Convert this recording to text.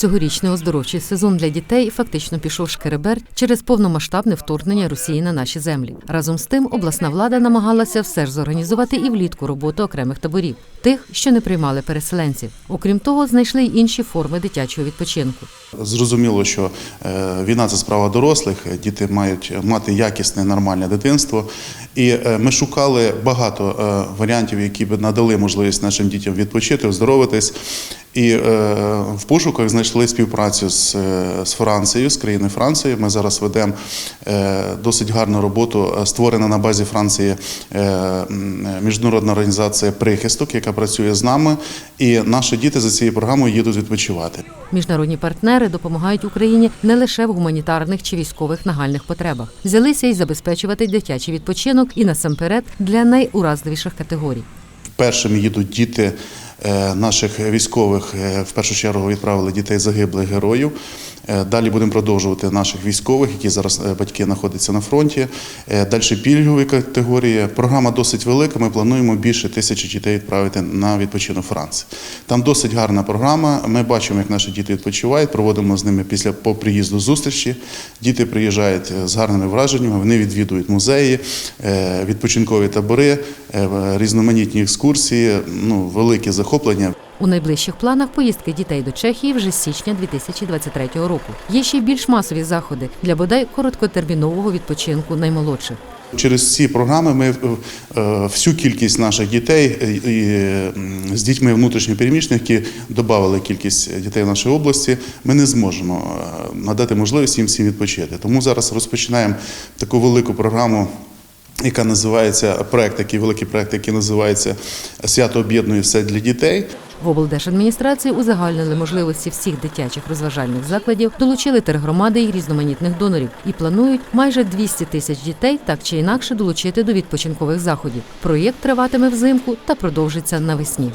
Цьогорічний оздоровчий сезон для дітей фактично пішов шкеребер через повномасштабне вторгнення Росії на наші землі. Разом з тим, обласна влада намагалася все ж зорганізувати і влітку роботу окремих таборів, тих, що не приймали переселенців. Окрім того, знайшли й інші форми дитячого відпочинку. Зрозуміло, що е, війна це справа дорослих. Діти мають мати якісне, нормальне дитинство. І е, ми шукали багато е, варіантів, які б надали можливість нашим дітям відпочити, оздоровитись. І е, в пошуках знайшли співпрацю з, е, з Францією, з країни Франції. Ми зараз ведемо е, досить гарну роботу, е, створена на базі Франції е, міжнародна організація Прихисток, яка працює з нами. І наші діти за цією програмою їдуть відпочивати. Міжнародні партнери допомагають Україні не лише в гуманітарних чи військових нагальних потребах. Взялися й забезпечувати дитячий відпочинок і насамперед для найуразливіших категорій. Першими їдуть діти наших військових. е, В першу чергу відправили дітей загиблих героїв. Е, Далі будемо продовжувати наших військових, які зараз е, батьки знаходяться на фронті. Е, Далі пільгові категорії. Програма досить велика. Ми плануємо більше тисячі дітей відправити на відпочинок Франції. Там досить гарна програма. Ми бачимо, як наші діти відпочивають. Проводимо з ними після по приїзду зустрічі. Діти приїжджають е, з гарними враженнями. Вони відвідують музеї, е, відпочинкові табори, е, різноманітні екскурсії. Ну велике захоплення. У найближчих планах поїздки дітей до Чехії вже з січня 2023 року. Є ще більш масові заходи для бодай короткотермінового відпочинку наймолодших. Через ці програми ми е, е, всю кількість наших дітей е, і, з дітьми внутрішньопереміщених, які додали кількість дітей в нашій області, ми не зможемо надати можливість їм всім відпочити. Тому зараз розпочинаємо таку велику програму. Яка називається проект, який великий проект, який називається Свято об'єднує все для дітей. В облдержадміністрації узагальнили можливості всіх дитячих розважальних закладів, долучили тергромади і різноманітних донорів і планують майже 200 тисяч дітей так чи інакше долучити до відпочинкових заходів. Проєкт триватиме взимку та продовжиться навесні.